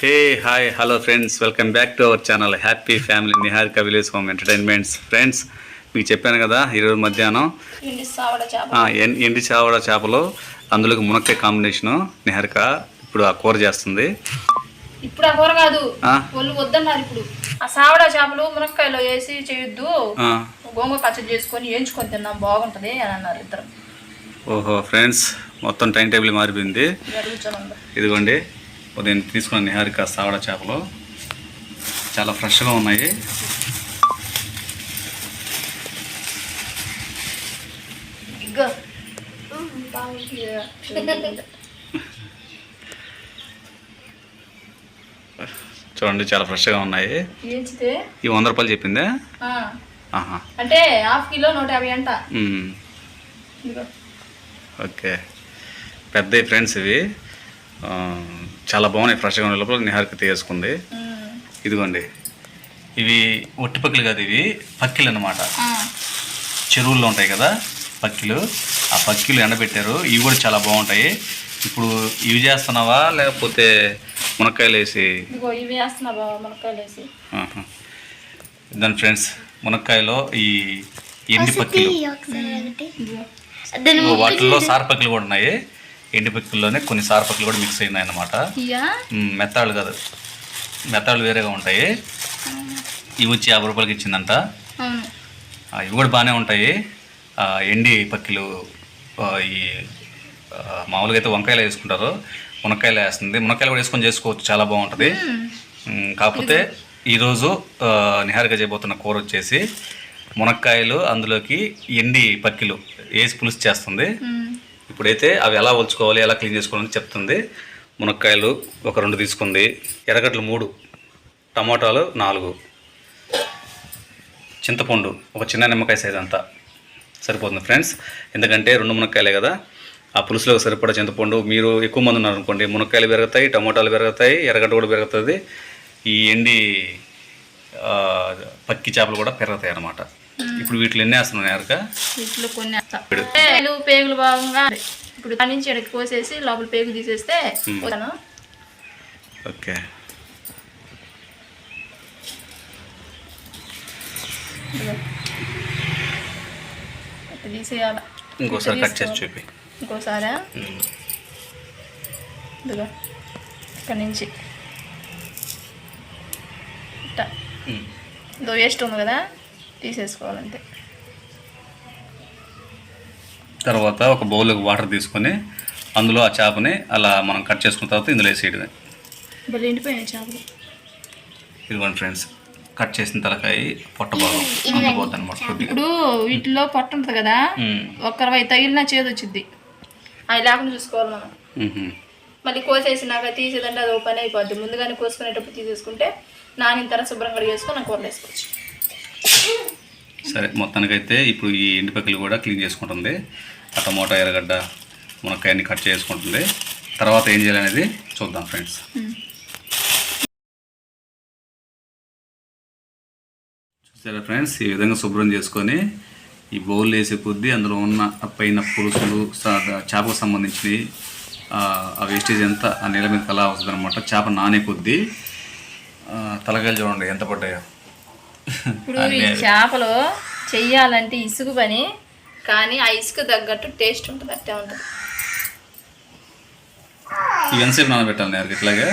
Hey hi hello friends welcome back to our channel happy family Niharika village home entertainments friends మీకు చెప్పాను కదా ఈరోజు మధ్యాహ్నం. ఎండి చావడ చేపలు. అందులోకి మునక్కాయ కాంబినేషను నిహారిక ఇప్పుడు ఆ కూర చేస్తుంది. ఇప్పుడు ఆ కూర కాదు ఆ? ఒళ్ళు వద్దన్నారు ఇప్పుడు. ఆ సావడ చేపలు మునక్కాయలో వేసి చేయొద్దు గోంగూర పచ్చడి చేసుకొని వేయించుకొని తిన్నాం బాగుంటది అని అన్నారు ఇద్దరు. ఓహో ఫ్రెండ్స్ మొత్తం టైం టేబుల్ మారిపోయింది. ఇదిగోండి. ఉదయం తీసుకున్న నిహారిక సావడ చేపలు చాలా ఫ్రెష్గా ఉన్నాయి. చూడండి చాలా ఫ్రెష్గా ఉన్నాయి. ఈ వంద రూపాయలు చెప్పిందే? అంటే హాఫ్ కిలో నూట యాభై అంట. ఓకే. పెద్ద ఫ్రెండ్స్ ఇవి. చాలా బాగున్నాయి ఫ్రెష్గా ఉన్న లోపల నిహారిక తీసుకుంది. ఇదిగోండి. ఇవి ఒట్టి పక్కిలు కాదు ఇవి పక్కిలు అన్నమాట. ఆ, చెరువుల్లో ఉంటాయి కదా పక్కిలు. ఆ పక్కిలు ఎండబెట్టారు. ఇవి కూడా చాలా బాగుంటాయి. ఇప్పుడు ఇవి చేస్తున్నావా? లేకపోతే మునక్కాయలు వేసి. దాని ఫ్రెండ్స్ మునక్కాయలో ఈ ఎండి పక్కిలు. వాటిల్లో సార్ పక్కిలు కూడా ఉన్నాయి. ఎండి పక్కిల్లోనే కొన్ని సార్ పక్కిలు కూడా మిక్స్ అయినాయి మ్, మెత్తాళ్ళు కాదు. మెత్తాళ్ళు వేరేగా ఉంటాయి. ఇవి వచ్చి యాభై రూపాయలకి ఇచ్చిందంట. ఇవి కూడా బాగానే ఉంటాయి. ఎండి పక్కిలు ఈ మామూలుగా అయితే వంకాయలు వేసుకుంటారు. మునక్కాయలు వేస్తుంది. మునక్కాయలు కూడా వేసుకొని చేసుకోవచ్చు. చాలా బాగుంటుంది. కాకపోతే ఈరోజు ఆ, నిహారిక చేయబోతున్న కూర వచ్చేసి మునక్కాయలు అందులోకి ఎండి పక్కిలు వేసి పులుసు చేస్తుంది. ఇప్పుడైతే అవి ఎలా ఒలుచుకోవాలి ఎలా క్లీన్ చేసుకోవాలని చెప్తుంది. మునక్కాయలు ఒక రెండు తీసుకుంది. ఎర్రగడ్డలు మూడు. టమాటాలు నాలుగు. చింతపండు ఒక చిన్న నిమ్మకాయ సైజ్ అంతా. సరిపోతుంది ఫ్రెండ్స్. ఎందుకంటే రెండు మునక్కాయలే కదా. ఆ పులుసులో సరిపడా చింతపండు. మీరు ఎక్కువ మంది ఉన్నారనుకోండి మునక్కాయలు పెరుగుతాయి టమాటాలు పెరుగుతాయి ఎర్రగడ్డ కూడా పెరుగుతుంది. ఈ ఎండి పక్కి చేపలు కూడా పెరుగుతాయి అన్నమాట. ఇప్పుడు వీటిలో ఎన్ని వేస్తున్నాను ఎరక వీటిలో కొన్ని వేస్తా. పేగులు పేగులు భాగంగా ఇప్పుడు దాని నుంచి ఎడకి కోసేసి లోపల పేగు తీసేస్తే. పోతాను. ఓకే. తీసేయాల? ఇంకోసారి కట్ చేసి చూపి. ఇంకోసారి. ఇదిగో ఇక్కడ నుంచి. ఇదో వేస్ట్ ఉంది కదా? తీసేసుకోవాలంతే తర్వాత ఒక బౌల్లోకి వాటర్ తీసుకొని అందులో ఆ చేపని అలా మనం కట్ చేసుకున్న తర్వాత ఇందులో వేసేయడమే. భలే ఎండిపోయాయి చేపలు. ఇదిగోండి ఫ్రెండ్స్ కట్ చేసిన తలకాయ పొట్ట భాగం అనమాట ఇప్పుడు వీటిలో పొట్ట ఉంటుంది కదా. ఒక్కరవై తగిలినా చేదు వచ్చింది అవి లేకుండా చూసుకోవాలి మనం. మళ్ళీ కోసేసినాక తీసేదంటే అది ఓ పని అయిపోద్ది. ముందుగానే కోసుకునేటప్పుడు తీసేసుకుంటే నానిన తర్వాత శుభ్రం కడిగేసుకొని కూరలు వేసుకోవచ్చు. సరే మొత్తానికైతే ఇప్పుడు ఈ ఎండిపక్కలు కూడా క్లీన్ చేసుకుంటుంది. ఆ టమోటా ఎర్రగడ్డ మునక్కాయని కట్ చేసుకుంటుంది. తర్వాత ఏం చేయాలనేది చూద్దాం ఫ్రెండ్స్. చూసారా ఫ్రెండ్స్? ఈ విధంగా శుభ్రం చేసుకొని ఈ బౌల్ వేసే కొద్దీ అందులో ఉన్న పైన పులుసులు చేపకు సంబంధించినవి ఆ వేస్టేజ్ ఎంత ఆ నేల మీద అలా వస్తుంది అనమాట చేప నానే కొద్దీ తలకాయలు చూడండి ఎంత పడ్డాయో. ఇప్పుడు ఈ చేపలు చెయ్యాలంటే ఇసుక పని కానీ ఆ ఇసుక తగ్గట్టు టేస్ట్ ఉంటుంది అట్టే ఉంటుంది. నానబెట్టాలి నేను ఇట్లాగే?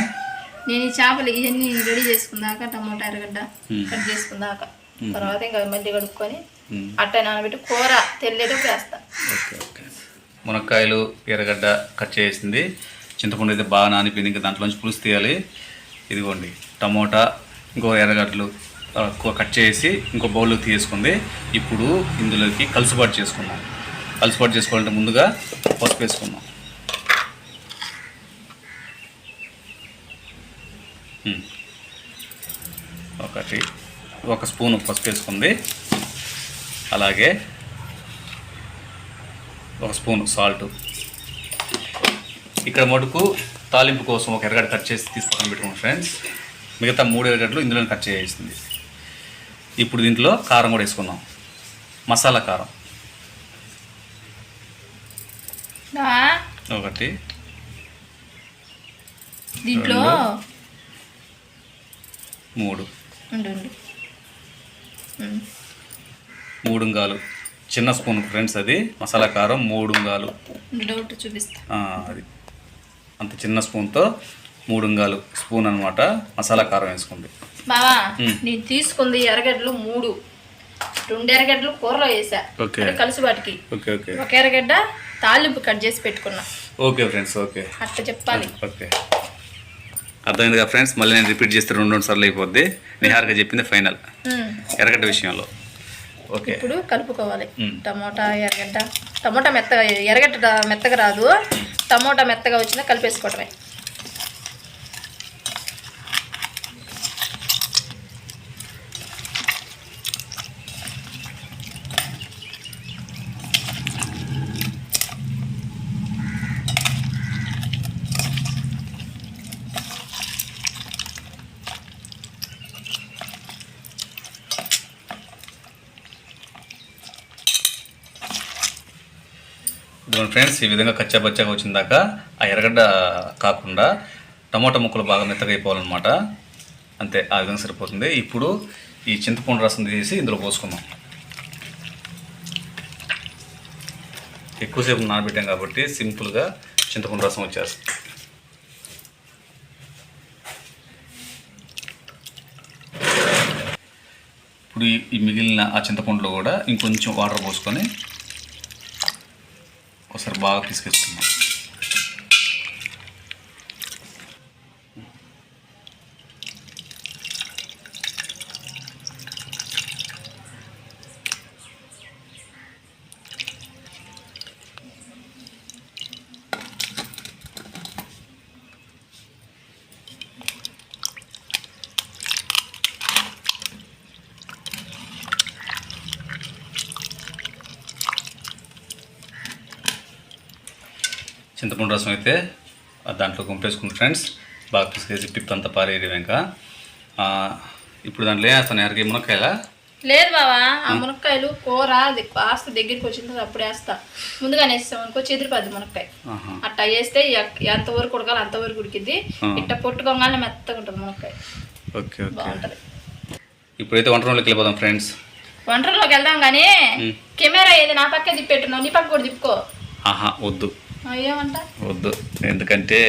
నేను ఈ చేపలు ఇవన్నీ రెడీ చేసుకుందాక టమోటా ఎర్రగడ్డ Hmm. కట్ చేసుకుందాక తర్వాత ఇంకా మళ్ళీ కడుక్కొని. అట్ట నానబెట్టి కూర తెల్లేటప్పుడు వేస్తా. Okay okay. మునక్కాయలు ఎర్రగడ్డ కట్ చేసింది. చింతపండు అయితే బాగా నానిపోయింది ఇంకా దాంట్లోంచి పులుసు తీయాలి. ఇదిగోండి టమోటా ఇంకో ఎర్రగడ్డలు. కట్ చేసి ఇంకో బౌల్లో తీసుకుంది ఇప్పుడు ఇందులోకి కలుసుబాటు చేసుకున్నాం కలుసుబాటు చేసుకోవాలంటే ముందుగా పసుపు వేసుకున్నాం ఒకటి ఒక స్పూన్ పసుపు వేసుకుంది. అలాగే ఒక స్పూన్ సాల్ట్. ఇక్కడ మటుకు తాలింపు కోసం ఒక ఎర్రగడ్డ కట్ చేసి తీసి పక్కన ఫ్రెండ్స్. మిగతా మూడు ఎర్రగడ్డలు ఇందులో కట్ చేసేసింది ఇప్పుడు దీంట్లో కారం కూడా వేసుకుందాం. మసాలా కారం. ఒకటి. దీంట్లో. మూడు. మూడుంగాలు చిన్న స్పూన్ ఫ్రెండ్స్ అది. మసాలా కారం మూడుంగాలు డౌట్ చూపిస్తా. అది. అంత చిన్న స్పూన్తో మూడుంగాలు స్పూన్ అనమాట మసాలా కారం వేసుకుంది బావా. నేను తీసుకుంది ఎర్రగడ్డలు మూడు. రెండు ఎర్రగడ్డలు కూరలో వేసా. కలిసి వాటికి. ఒక ఎర్రగడ్డ తాలింపు కట్ చేసి పెట్టుకున్నా. Okay friends okay. అట్లా చెప్పాలి. ఓకే అర్థమైంది కదా ఫ్రెండ్స్? మళ్ళీ నేను రిపీట్ చేస్తే రెండు రెండు సార్లు అయిపోద్ది. నిహార్గా చెప్పింది ఫైనల్. ఎర్రగడ్డ విషయంలో. ఓకే. ఇప్పుడు కలుపుకోవాలి. టమోటా ఎర్రగడ్డ. టమోటా మెత్తగా ఎర్రగడ్డ మెత్తగా రాదు. టమోటా మెత్తగా వచ్చినా కలిపేసుకోవటమే. చూడండి ఫ్రెండ్స్ ఈ విధంగా కచ్చా బచ్చాగా వచ్చిన దాకా ఆ ఎర్రగడ్డ కాకుండా టమాటా ముక్కలు బాగా మెత్తగా అయిపోవాలన్నమాట. అంతే ఆ విధంగా సరిపోతుంది. ఇప్పుడు ఈ చింతపండు రసం తీసి ఇందులో పోసుకుందాం. ఎక్కువసేపు నానబెట్టాం కాబట్టి సింపుల్గా చింతపండు రసం వచ్చేస్తుంది. ఇప్పుడు ఈ మిగిలిన ఆ చింతపండులో కూడా ఇంకొంచెం వాటర్ పోసుకొని ఒకసారి బాగా పిసికేసుకుందాం చింతపండు రసం అయితే దాంట్లో గుంపేసుకున్న ఫ్రెండ్స్ బాగా పిసికేసి పిప్ అంతా పారేయడం ఇంకా. ఆ, ఇప్పుడు దాంట్లో వేస్తాను ఎవరికి మునక్కాయల? లేదు బావా ఆ మునక్కాయలు కూర అది కాస్త దగ్గరికి వచ్చిన తర్వాత అప్పుడు వేస్తా. ముందుగానే వేస్తాం అనుకో చెదిరిపోద్ది మునక్కాయ. అట్టా వేస్తే ఎంతవరకు ఉడకాలి అంతవరకు ఉడికిద్ది. ఇట్ట పొట్టుకోగానే మెత్తగా ఉంటుంది మునక్కాయ. ఓకే బాగుంటుంది. ఇప్పుడైతే వంట రూమ్లోకి వెళ్ళిపోదాం ఫ్రెండ్స్. వంటల్లోకి వెళ్దాం కానీ. కెమెరా ఏది నా పక్కే తిప్పెట్టున్నావు? నీ పక్క కూడా తిప్పుకో. ఆహా వద్దు. వద్దు. ఎందుకంటే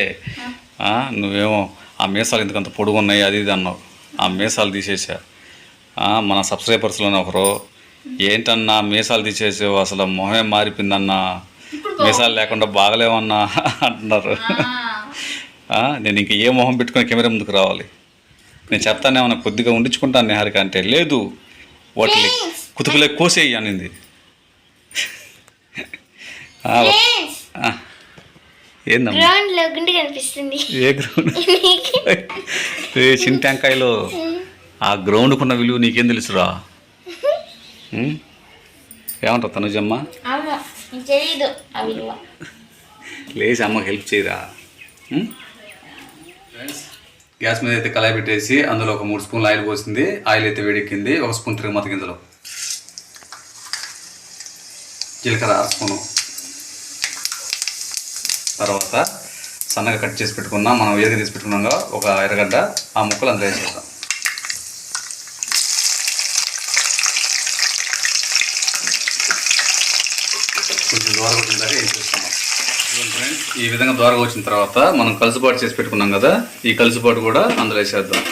నువ్వేమో ఆ మీసాలు ఎందుకంత పొడుగు ఉన్నాయి అది ఇది అన్నావు. ఆ మీసాలు తీసేసా మన సబ్స్క్రైబర్స్లోనే ఒకరు ఏంటన్నా మీసాలు తీసేసావు అసలు మొహమే మారిపోయిందన్నా. మీసాలు లేకుండా బాగలేవన్నా అంటున్నారు. నేను ఇంక ఏ మొహం పెట్టుకుని కెమెరా ముందుకు రావాలి? నేను చెప్తానేమన్నా కొద్దిగా ఉండించుకుంటాను నిహారిక అంటే. లేదు. వాటిని కుతుకులే కోసేయి అనింది. ఏందమ్మా? గుండు కనిపిస్తుంది. ఏ గ్రౌండ్ చిన్న టెంకాయలో ఆ గ్రౌండ్కున్న విలువ నీకేం తెలుసురా? ఏమంటావు తనుజమ్మ? ఆ లేచి అమ్మకి హెల్ప్ చేయరా? గ్యాస్ మీద అయితే కళాయి పెట్టేసి అందులో ఒక మూడు స్పూన్లు ఆయిల్ పోసింది. ఆయిల్ అయితే వేడెక్కింది. ఒక స్పూన్ తిరగమత గింజలు. జీలకర్ర స్పూను. తర్వాత సన్నగా కట్ చేసి పెట్టుకున్నాం. మనం ఏది తీసి పెట్టుకున్నాం కదా, ఒక ఎర్రగడ్డ ఆ ముక్కలు అందులో వేసేద్దాం. కొంచెం ద్వారా వచ్చిన దాకా వేసేస్తున్నాం ఈ విధంగా దూరంగా వచ్చిన తర్వాత మనం కలిసిపాటు చేసి పెట్టుకున్నాం కదా ఈ కలిసిపాటు కూడా అందులో వేసేద్దాం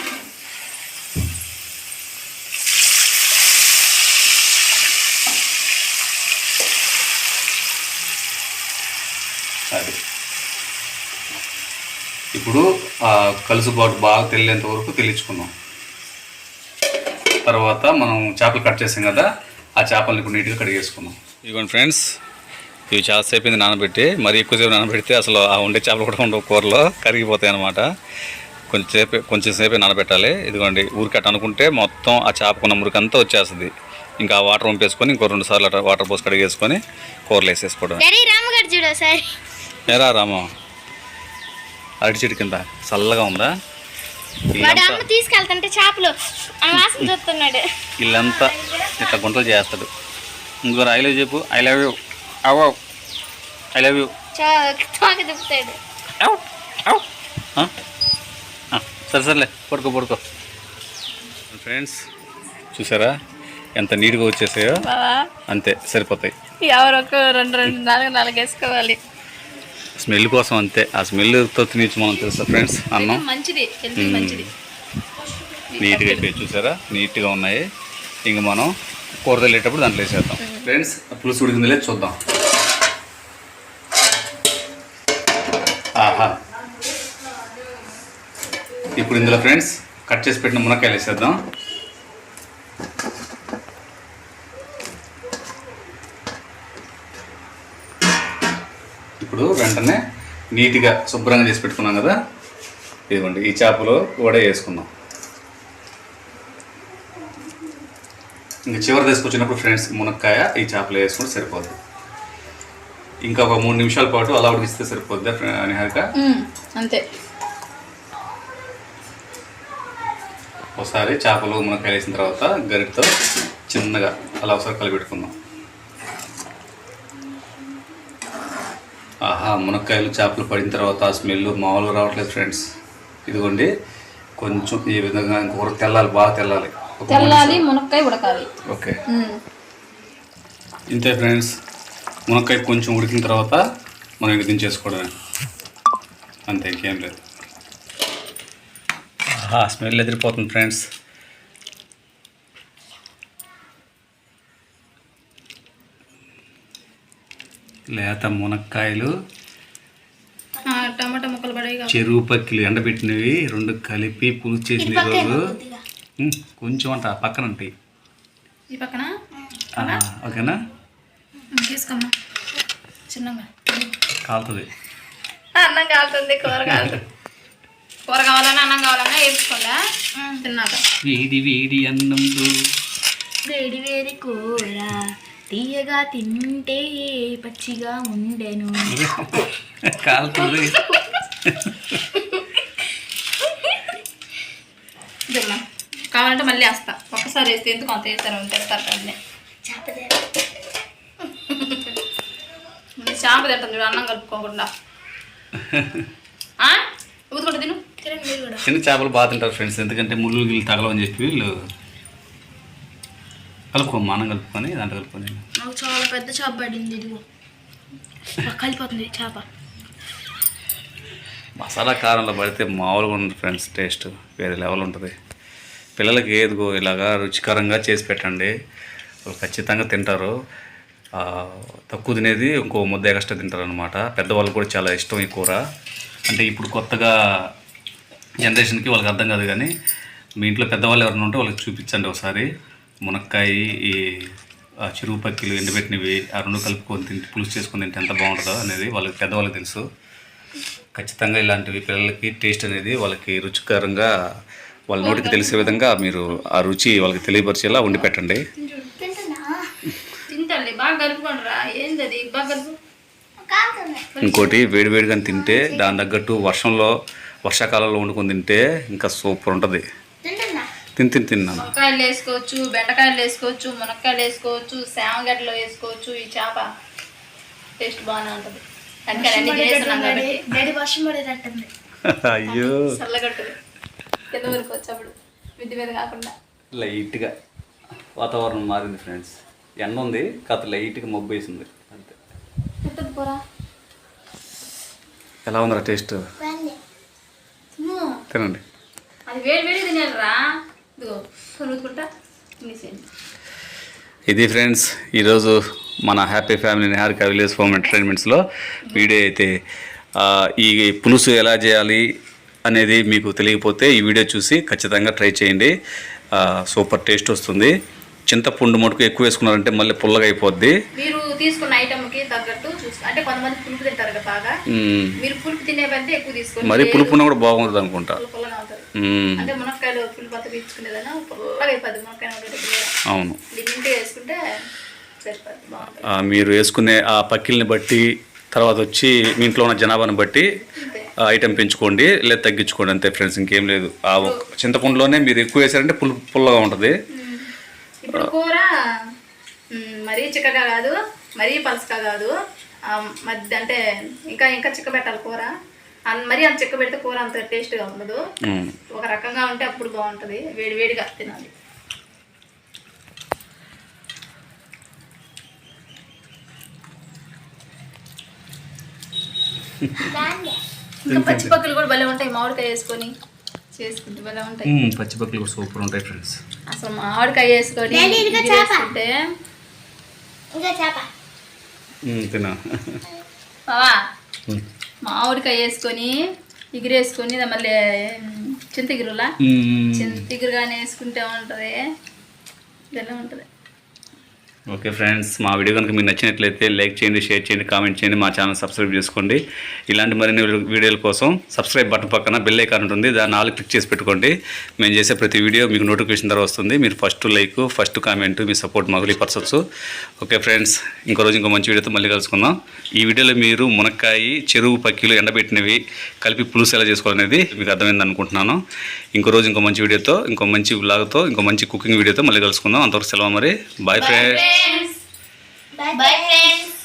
అది ఇప్పుడు ఆ కలుసుబాటు బాగా తెల్లేంత వరకు తెలియచుకుందాం. తర్వాత మనం చేపలు కట్ చేసాం కదా ఆ చేపలను ఇప్పుడు నీట్గా కడిగేసుకుందాం ఇదిగోండి ఫ్రెండ్స్ ఇవి చాలాసేపు అయింది నానబెట్టి మరీ ఎక్కువసేపు నానబెడితే అసలు ఆ ఉండే చేపలు కూడా ఉండవు కూరలో కరిగిపోతాయి అనమాట కొంచెంసేపు కొంచెం సేపే నానబెట్టాలి. ఇదిగోండి ఊరికట్ట అనుకుంటే మొత్తం ఆ చేపకున్న మురికంతా వచ్చేస్తుంది. ఇంకా ఆ వాటర్ వంపేసుకొని ఇంకో రెండు సార్లు అట్లా వాటర్ పోసి కడిగేసుకొని కూరలు వేసేసుకోవడం రామగారు చూడు ఒకసారి. రామో? అరటి చెట్టు కింద. చల్లగా ఉందా? వాడు ఇల్లంతా అమ్మ తీసుకెళ్తుంటే చేపలు ఆ వాసన చూస్తున్నాడు. ఇల్లంతా ఇట్లా గుంటలు చేస్తాడు. ఇంకో ఐ లవ్ చెప్పు. ఐ లవ్ యూ అవ్ ఐ లవ్ యూ సరే సర్లే పడుకో పడుకో. ఫ్రెండ్స్ చూసారా? ఎంత నీట్గా వచ్చేసాయో? అంతే సరిపోతాయి. ఎవరొక రెండు రెండు నాలుగు నాలుగు వేసుకోవాలి. స్మెల్ కోసం అంతే. ఆ స్మెల్తో తినచ్చు మనం తెలుసా ఫ్రెండ్స్ అన్నం? మంచిది నీట్గా అయిపోయి చూసారా? నీట్గా ఉన్నాయి. ఇంక మనం కూర వెళ్ళేటప్పుడు దాంట్లో వేసేద్దాం. ఫ్రెండ్స్ పులుసు ఉడికింది లేదు చూద్దాం. ఆహా. ఇప్పుడు ఇందులో ఫ్రెండ్స్ కట్ చేసి పెట్టిన మునక్కాయలు వేసేద్దాం. ఇప్పుడు వెంటనే నీట్గా శుభ్రంగా చేసి పెట్టుకున్నాం కదా? ఇదిగోండి ఈ చేపలు కూడా వేసుకుందాం. ఇంకా చివరి తీసుకొచ్చినప్పుడు ఫ్రెండ్స్ మునక్కాయ ఈ చేపలు వేసుకుంటే సరిపోద్ది. ఇంకా ఒక మూడు నిమిషాల పాటు అలా ఉడికిస్తే సరిపోద్ది నిహారిక? అంతే. ఒకసారి చేపలు మునక్కాయలు వేసిన తర్వాత గరిటతో చిన్నగా అలా ఒకసారి కలిపెట్టుకుందాం. ఆహా మునక్కాయలు చేపలు పడిన తర్వాత ఆ స్మెల్ మామూలుగా రావట్లేదు ఫ్రెండ్స్ ఇదిగోండి కొంచెం ఈ విధంగా కూర తెల్లాలి బాగా తెల్లాలి. తెల్లాలి మునక్కాయ ఉడకాలి. ఓకే. ఇంతే ఫ్రెండ్స్ మునక్కాయ కొంచెం ఉడికిన తర్వాత మనం ఇంక దించేసుకోవడమే. అంతే ఇంకేం లేదు. ఆహా స్మెల్ ఎదిరిపోతుంది ఫ్రెండ్స్ లేత మునక్కాయలు టమాటా ముక్కలు పడేవి చెరువు పక్కిలు ఎండబెట్టినవి రెండు కలిపి పులుసు చేసిన రోజు. కొంచెం అంట పక్కన ఉంటాయి. ఈ పక్కన? ఆ, ఓకేనా? తీసుకోమ్మా. చిన్నగా. కాలుతుంది. అన్నం కాలుతుంది కూర కాలుతుంది. కూర కావాలన్నా అన్నం కావాలన్నా వేసుకోలే తిన్నాక. వేడి వేడి అన్నంలో. వేడి వేడి కూర. తీయగా తింటే పచ్చిగా ఉండెను. కాలుతుంది కావాలంటే మళ్ళీ వేస్తా. ఒక్కసారి వేస్తే ఎందుకు అంత వేస్తారు? తిడతారు కానీ చేప తింటుంది చూడు అన్నం కలుపుకోకుండా. ఆ? ఊదుకుంటా తిను. తినండి కూడా. చిన్న చేపలు బాగా తింటారు ఫ్రెండ్స్. ఎందుకంటే ముళ్ళు గిల్లు తగలవని చెప్పి వీళ్ళు కలుపుకో మనం కలుపుకొని దాంట్లో కలుపుకొని నాకు చాలా పెద్ద చేప పడింది ఇదిగో. కలిపోతుంది చేప. మసాలా కారంలో పడితే మామూలుగా ఉంటుంది ఫ్రెండ్స్ టేస్ట్ వేరే లెవెల్ ఉంటుంది. పిల్లలకి ఏదిగో ఇలాగా రుచికరంగా చేసి పెట్టండి. వాళ్ళు ఖచ్చితంగా తింటారు. తక్కువ తినేది ఇంకో ముద్ద ఎక్స్ట్రా తింటారు అనమాట పెద్దవాళ్ళు కూడా చాలా ఇష్టం ఈ కూర. అంటే ఇప్పుడు కొత్తగా జనరేషన్కి వాళ్ళకి అర్థం కాదు కానీ మీ ఇంట్లో పెద్దవాళ్ళు ఎవరైనా ఉంటే వాళ్ళకి చూపించండి ఒకసారి. మునక్కాయ ఈ ఆ చెరువు పక్కిలు ఎండబెట్టినవి ఆ రెండు కలుపుకొని తింటే పులుసు చేసుకొని తింటే ఎంత బాగుంటుందో అనేది వాళ్ళకి పెద్దవాళ్ళకి తెలుసు. ఖచ్చితంగా ఇలాంటివి పిల్లలకి టేస్ట్ అనేది వాళ్ళకి రుచికరంగా వాళ్ళ నోటికి తెలిసే విధంగా మీరు ఆ రుచి వాళ్ళకి తెలియపరిచేలా వండి పెట్టండి. ఇంకోటి వేడివేడిగా తింటే దాని తగ్గట్టు వర్షంలో వర్షాకాలంలో వండుకొని తింటే ఇంకా సూపర్ ఉంటుంది. తిని తిని తిన్నాను. వంకాయలు వేసుకోవచ్చు బెండకాయలు వేసుకోవచ్చు మునక్కాయలు వేసుకోవచ్చు శామగడ్డలో వేసుకోవచ్చు ఈ చేప టేస్ట్ బాగానే ఉంటుంది. అందుకని అన్ని చేస్తున్నాం కాబట్టి. డాడీ. వర్షం పడేటట్టుంది. అయ్యో. చల్లగట్టుది కింద వరకు వచ్చేప్పుడు మిద్ది మీద కాకుండా. లైట్గా వాతావరణం మారింది ఫ్రెండ్స్. ఎండ ఉంది కాస్త లైట్గా మబ్బు వేసింది. అంతే. ఎలా ఉందిరా టేస్ట్? తిను. తినండి. అది వేడి వేడి తినాలి ఇది ఫ్రెండ్స్ ఈరోజు మన happy family Niharika village home ఎంటర్టైన్మెంట్స్లో video అయితే ఈ పులుసు ఎలా చేయాలి అనేది మీకు తెలియకపోతే ఈ వీడియో చూసి ఖచ్చితంగా ట్రై చేయండి. సూపర్ టేస్ట్ వస్తుంది. చింతపండు మటుకు ఎక్కువ వేసుకున్నారంటే మళ్ళీ పుల్లగా అయిపోద్ది. మీరు తీసుకున్న ఐటమ్కి తగ్గట్టు చూసుకో అంటే కొంతమంది పులుపు తింటారు కదా బాగా. మ్మ్. మీరు పులుపు తినే బంతే ఎక్కువ తీసుకోండి. మరీ పులుపున్న కూడా బాగుంటుంది అనుకుంటా. పుల్ల పుల్లగా అవుతుంది మ్మ్. అంటే మునక్కాయలు పులుపు బత్త పీల్చుకునేదైనా పుల్లగా అయిపోద్ది. మునక్కాయ అవును. దీన్ని వేసుకుంటే సరిపోద్ది బాగుంటుంది. ఆ, మీరు వేసుకునే ఆ పక్కిల్ని బట్టి తర్వాత వచ్చి మీ ఇంట్లో ఉన్న జనాభాని బట్టి అంతే. ఆ ఐటెం పెంచుకోండి లేదా తగ్గించుకోండి అంతే ఫ్రెండ్స్ ఇంకేం లేదు. ఆ ఒక్క చింతపండులోనే మీరు ఎక్కువ వేసారంటే పుల్ పుల్లగా ఉంటుంది. ఇప్పుడు కూర మరీ చిక్కగా కాదు మరీ పలసగా కాదు. మధ్య అంటే ఇంకా ఇంకా చిక్క పెట్టాలి కూర మరీ అంత చిక్క పెడితే కూర అంత టేస్ట్గా ఉండదు. ఒక రకంగా ఉంటే అప్పుడు బాగుంటుంది. వేడి వేడిగా తినాలి. ఇంకా పచ్చి పక్కలు కూడా భలే ఉంటాయి మామిడికాయ వేసుకొని. చేసుకుంటే భలే ఉంటాయి. మ్మ్, పచ్చి పక్కలు కూడా సూపర్ ఉంటాయి ఫ్రెండ్స్. అసలు మామిడికాయ వేసుకొని చేప. తినా బావా? మామిడికాయ వేసుకొని ఇగురేసుకొని దా మళ్ళీ చింతగిరులా మ్మ్. చింతగిరు కానీ వేసుకుంటే ఉంటుంది. ఇలా ఉంటుంది. ఓకే ఫ్రెండ్స్ మా వీడియో కనుక మీకు నచ్చినట్లయితే లైక్ చేయండి షేర్ చేయండి కామెంట్ చేయండి మా ఛానల్ సబ్స్క్రైబ్ చేసుకోండి. ఇలాంటి మరిన్ని వీడియోల కోసం సబ్స్క్రైబ్ బటన్ పక్కన బెల్ ఐకాన్ ఉంటుంది. దాన్ని ఆల్ క్లిక్ చేసి పెట్టుకోండి. మేము చేసే ప్రతి వీడియో మీకు నోటిఫికేషన్ ద్వారా వస్తుంది. మీరు ఫస్ట్ లైక్ ఫస్ట్ కామెంట్ మీ సపోర్ట్ మాకు పరచవచ్చు ఓకే ఫ్రెండ్స్ ఇంకో రోజు ఇంకో మంచి వీడియోతో మళ్ళీ కలుసుకుందాం. ఈ వీడియోలో మీరు మునక్కాయ చెరువు పక్కీలు ఎండబెట్టినవి కలిపి పులుసు ఎలా చేసుకోవాలనేది మీకు అర్థమైంది అనుకుంటున్నాను ఇంకో రోజు ఇంకో మంచి వీడియోతో ఇంకో మంచి వ్లాగ్తో ఇంకో మంచి కుకింగ్ వీడియోతో మళ్ళీ కలుసుకుందాం. అంతవరకు సెలవు మరి బాయ్ ఫ్రెండ్స్ బాయ్ ఫ్రెండ్స్